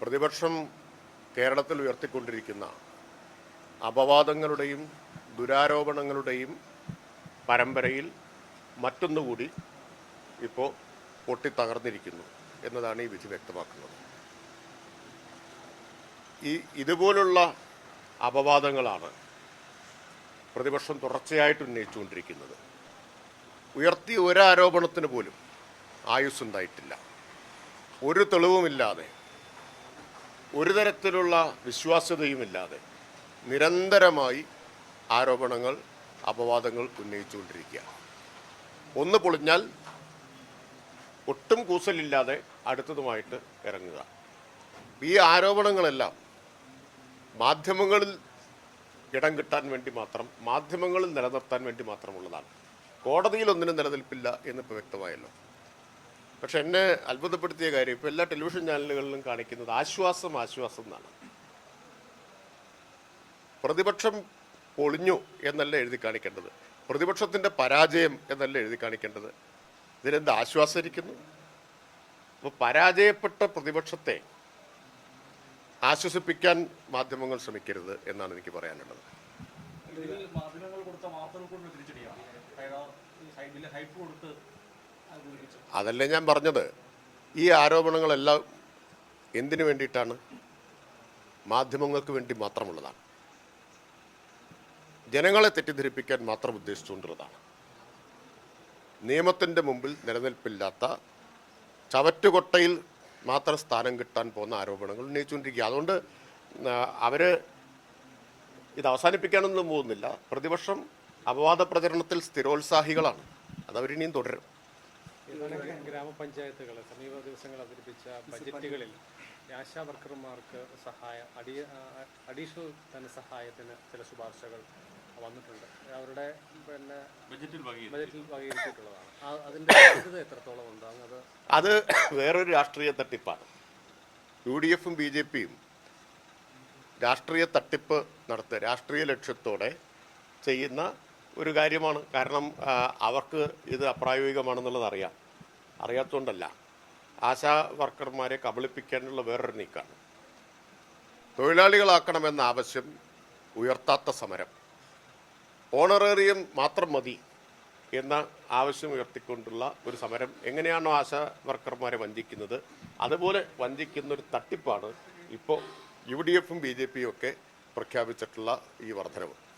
പ്രതിപക്ഷം കേരളത്തിൽ ഉയർത്തിക്കൊണ്ടിരിക്കുന്ന അപവാദങ്ങളുടെയും ദുരാരോപണങ്ങളുടെയും പരമ്പരയിൽ മറ്റൊന്നുകൂടി ഇപ്പോൾ പൊട്ടിത്തകർന്നിരിക്കുന്നു എന്നതാണ് ഈ വിധി വ്യക്തമാക്കുന്നത്. ഈ ഇതുപോലുള്ള അപവാദങ്ങളാണ് പ്രതിപക്ഷം തുടർച്ചയായിട്ട് ഉന്നയിച്ചുകൊണ്ടിരിക്കുന്നത്. ഉയർത്തിയ ഒരാരോപണത്തിന് പോലും ആയുസ് ഉണ്ടായിട്ടില്ല ഒരു തെളിവുമില്ലാതെ ഒരു തരത്തിലുള്ള വിശ്വാസ്യതയുമില്ലാതെ നിരന്തരമായി ആരോപണങ്ങൾ അപവാദങ്ങൾ ഉന്നയിച്ചുകൊണ്ടിരിക്കുക. ഒന്ന് പൊളിഞ്ഞാൽ ഒട്ടും കൂസലില്ലാതെ അടുത്തതുമായിട്ട് ഇറങ്ങുക. ഈ ആരോപണങ്ങളെല്ലാം മാധ്യമങ്ങളിൽ ഇടം കിട്ടാൻ വേണ്ടി മാത്രം മാധ്യമങ്ങളിൽ നിലനിർത്താൻ വേണ്ടി മാത്രമുള്ളതാണ്. കോടതിയിൽ ഒന്നിനും നിലനിൽപ്പില്ല എന്നിപ്പോൾ വ്യക്തമായല്ലോ. പക്ഷെ എന്നെ അത്ഭുതപ്പെടുത്തിയ കാര്യം ഇപ്പോൾ എല്ലാ ടെലിവിഷൻ ചാനലുകളിലും കാണിക്കുന്നത് ആശ്വാസം ആശ്വാസം എന്നാണ്. പ്രതിപക്ഷം പൊളിഞ്ഞു എന്നല്ല എഴുതി കാണിക്കേണ്ടത്. പ്രതിപക്ഷത്തിന്റെ പരാജയം എന്നല്ല എഴുതി കാണിക്കേണ്ടത്. ഇതിനെന്ത് ആശ്വാസരിക്കുന്നു? അപ്പോൾ പരാജയപ്പെട്ട പ്രതിപക്ഷത്തെ ആശ്വസിപ്പിക്കാൻ മാധ്യമങ്ങൾ ശ്രമിക്കരുത് എന്നാണ് എനിക്ക് പറയാനുള്ളത്. മാധ്യമങ്ങൾ കൊടുത്ത വാർത്തകൾക്കുള്ള തിരിച്ചടിയാണ് അതായത് ഈ ഹൈപ്പ് കൊടുത്ത് അതല്ലേ ഞാൻ പറഞ്ഞത്? ഈ ആരോപണങ്ങളെല്ലാം എന്തിനു വേണ്ടിയിട്ടാണ്? മാധ്യമങ്ങൾക്ക് വേണ്ടി മാത്രമുള്ളതാണ്. ജനങ്ങളെ തെറ്റിദ്ധരിപ്പിക്കാൻ മാത്രം ഉദ്ദേശിച്ചുകൊണ്ടുള്ളതാണ്. നിയമത്തിന്റെ മുമ്പിൽ നിലനിൽപ്പില്ലാത്ത ചവറ്റുകൊട്ടയിൽ മാത്രം സ്ഥാനം കിട്ടാൻ പോകുന്ന ആരോപണങ്ങൾ ഉന്നയിച്ചുകൊണ്ടിരിക്കുക. അതുകൊണ്ട് അവർ ഇത് അവസാനിപ്പിക്കാനൊന്നും പോകുന്നില്ല. പ്രതിപക്ഷം അപവാദ പ്രചരണത്തിൽ സ്ഥിരോത്സാഹികളാണ്. അതവരിനിയും തുടരും. ഗ്രാമപഞ്ചായത്തുകൾ സമീപ ദിവസങ്ങൾ അവതരിപ്പിച്ച ബജറ്റുകളിൽ ആശാ വർക്കർമാർക്ക് സഹായം അടി അഡീഷണൽ ധനസഹായത്തിന് ചില ശുപാർശകൾ വന്നിട്ടുണ്ട്. അവരുടെ പിന്നെ ബജറ്റിൽ ബജറ്റിൽ വകയിരുത്തിയിട്ടുള്ളതാണ്. അതിന്റെ സാധ്യത എത്രത്തോളം ഉണ്ടാകും അത് അത് വേറൊരു രാഷ്ട്രീയ തട്ടിപ്പാണ്. യു ഡി എഫും ബി ജെ പിയും രാഷ്ട്രീയ തട്ടിപ്പ് നടത്തുക രാഷ്ട്രീയ ലക്ഷ്യത്തോടെ ചെയ്യുന്ന ഒരു കാര്യമാണ്. കാരണം അവർക്ക് ഇത് അപ്രായോഗികമാണെന്നുള്ളത് അറിയാം. അറിയാത്തതുകൊണ്ടല്ല ആശാ വർക്കർമാരെ കബളിപ്പിക്കാനുള്ള വേറൊരു നീക്കാണ്. തൊഴിലാളികളാക്കണമെന്ന ആവശ്യം ഉയർത്താത്ത സമരം. ഓണറേറിയം മാത്രം മതി എന്ന ആവശ്യം ഉയർത്തിക്കൊണ്ടുള്ള ഒരു സമരം എങ്ങനെയാണോ ആശാ വർക്കർമാരെ വഞ്ചിക്കുന്നത്. അതുപോലെ വഞ്ചിക്കുന്ന ഒരു തട്ടിപ്പാണ് ഇപ്പോൾ യു ഡി എഫും ബി ജെ പിയും ഒക്കെ പ്രഖ്യാപിച്ചിട്ടുള്ള ഈ വർധനവ്.